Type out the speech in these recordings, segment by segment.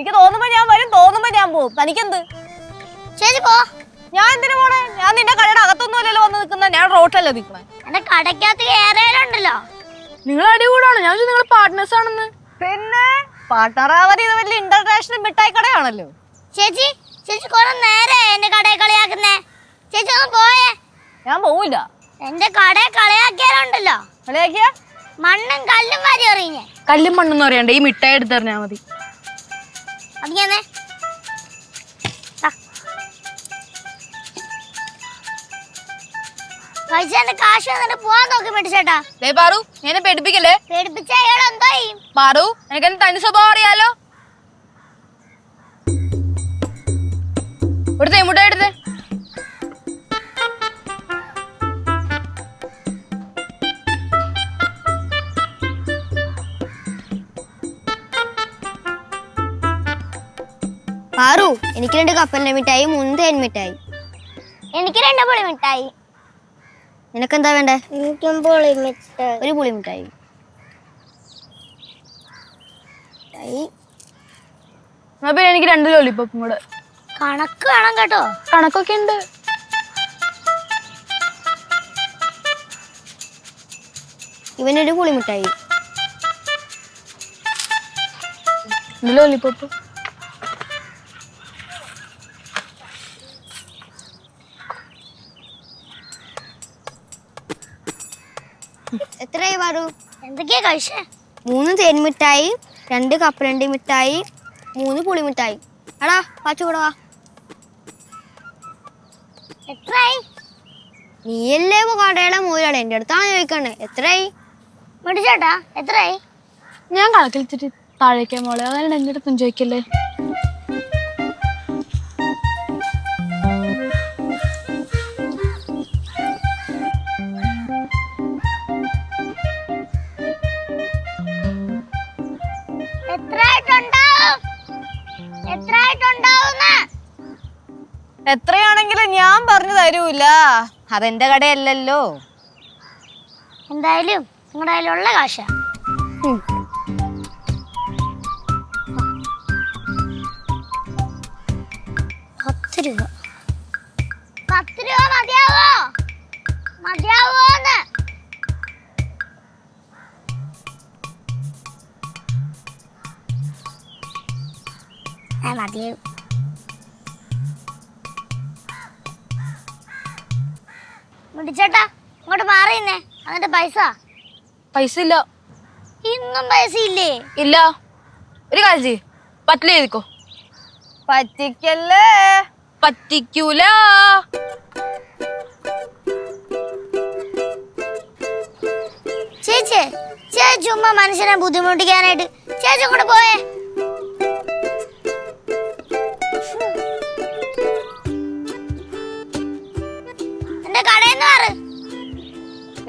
എനിക്ക് തോന്നുമ്പോ ഞാൻ വരും തോന്നുമ്പോ ഞാൻ പോവും. തനിക്കെന്ത്? ശരി പോ. ഞാൻ എന്തിനു പോണേ? ഞാൻ നിന്റെ കടയുടെ അകത്തൊന്നുമല്ലല്ലോ വന്ന് നിൽക്കുന്ന. ഞാൻ റോട്ടിലല്ലേ നിൽക്കണേ എന്റെ കടയ്ക്കകത്ത് കയറിയാലുണ്ടല്ലോ നിങ്ങൾ അടികൂടാണ്. ഞാൻ നിങ്ങൾ പാർട്ട്നേഴ്സ് ആണെന്ന്. പിന്നെ പാട്ടറാവതി ഇത് വലിയ ഇന്റർനാഷണൽ മിഠായി കടയാണല്ലോ. ചേച്ചി ചേച്ചി കുറെ നേരെ എന്റെ കടയെ കളിയാക്കുന്നേ? ചേച്ചി ഒന്ന് പോയേ. ഞാൻ പോവില്ല എന്റെ കടയെ കളിയാക്കിയാലുണ്ടല്ലോ. കളിയാക്കിയ? മണ്ണും കല്ലും വാരി എറിഞ്ഞേ. കല്ലും മണ്ണെന്ന് പറയണ്ട? ഈ മിഠായി എടുത്തറിഞ്ഞാ മതി. അതിങ്ങനെ ഞാൻ കാശ് പോവാൻ നോക്കി മേടിച്ചേട്ടാ. ദേ പാറു എന്നെ പേടിപ്പിക്കല്ലേ? പേടിപ്പിച്ച അയാൾ എന്തോ ചെയ്യും പാറു എനിക്ക് തനി സ്വഭാവം അറിയാലോ? ഇവിടുത്തെ മുട്ട എടുത്തേ പാറു എനിക്ക് രണ്ട് കപ്പലിന്റെ മിഠായി മൂന്ന് തേൻ മിഠായി. എനിക്ക് രണ്ട് പുളി മിഠായി. നിനക്കെന്താ വേണ്ടേ? എനിക്കും പുളി മിഠായി. ഒരു പുളി മിഠായി. എന്നാ പിന്നെ എനിക്ക് രണ്ട് ലോലിപ്പോപ്പും കൂടെ. കണക്ക് വേണം കേട്ടോ. കണക്കൊക്കെ ഉണ്ട്. ഇവനൊരു പുളി മിഠായി. ഇത് ലോലിപ്പോപ്പ് എത്രയായി പാറു എന്തൊക്കെയാ കഴിച്ചേ? മൂന്ന് തേൻ മിഠായി രണ്ട് കപ്പലണ്ടി മിഠായി മൂന്ന് പുളി മിഠായി. എടാ പാച്ചു കൂടെ വാ. എത്രയായി നീയല്ലേ കടയുടെ മൂലാണ് എന്റെ അടുത്താണ് ചോദിക്കണ്ടേ എത്രയായി മേടിച്ചേട്ടാ എത്രയായി ഞാൻ കളക്കിളിച്ചിട്ട് താഴേക്കേ മോളെ. അതാണ് എന്റെ അടുത്തും ചോദിക്കല്ലേ എത്രയാണെങ്കിലും ഞാൻ പറഞ്ഞു തരൂല. അതെന്റെ കടയല്ലല്ലോ. എന്തായാലും നിങ്ങളുടെ കയ്യിലുള്ള കാശ. പത്ത് രൂപ. ആ you. മുടിച്ചേട്ടാ ഇങ്ങോട്ട് മാറിയുന്നേ അതിന്റെ പൈസ? പൈസ ഇല്ല. ഇന്നും പൈസ ഇല്ലേ? ഇല്ല. ഒരു കാര്യം ചെയ്യ്. പറ്റില്ല എഴുതിക്കോ. പറ്റിക്കല്ലേ? പറ്റിക്കൂല. ചേച്ചി ചേച്ചി ചുമ്മാ മനുഷ്യനെ ബുദ്ധിമുട്ടിക്കാനായിട്ട് ചേച്ചി കൂടെ പോയേ.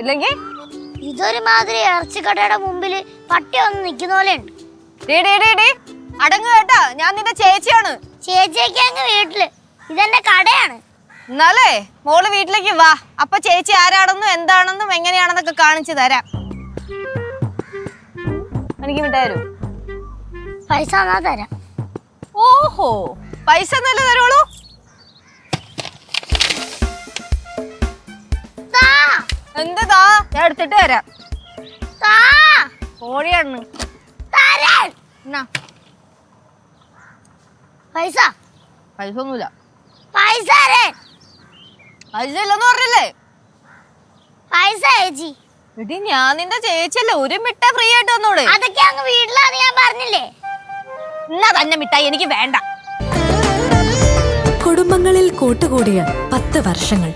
ഇല്ലെങ്കിൽ ഇതൊരു മാതിരി ഇറച്ചിക്കടയുടെ മുമ്പിൽ പട്ടി വന്ന് നിൽക്കുന്ന പോലെ ഉണ്ട് അടങ്ങ് കേട്ടാ. ഞാൻ നിന്റെ ചേച്ചിയാണ്. ചേച്ചിയൊക്കെ അങ്ങ് വീട്ടിൽ. ഇതെന്റെ കടയാണ്. എന്നാലേ മോൾ വീട്ടിലേക്ക് വാ. അപ്പൊ ചേച്ചി ആരാണെന്നും എന്താണെന്നും എങ്ങനെയാണെന്നൊക്കെ കാണിച്ചു തരാം. എനിക്ക് തരൂ. പൈസ തരാം. ഓഹോ പൈസ എന്നല്ലേ തരുള്ളൂ എന്തതാ ഞാൻ എടുത്തിട്ട് വരാം. കോഴിയാണ്. പൈസ. പൈസ ഒന്നുമില്ല. പൈസ പൈസ ഇല്ലെന്ന് പറഞ്ഞില്ലേ? പൈസ ചേച്ചി. എടി ഞാൻ നിന്റെ ചേച്ചിയല്ലേ. ഒരു മിഠായി ഫ്രീ ആയിട്ട് തന്നോടെ അതൊക്കെ അങ്ങ് വീട്ടിലാന്ന് ഞാൻ പറഞ്ഞില്ലേ? എന്നാ തന്നെ മിഠായി എനിക്ക് വേണ്ട. കുടുംബങ്ങളിൽ കൂട്ടുകൂടിയ പത്ത് വർഷങ്ങൾ.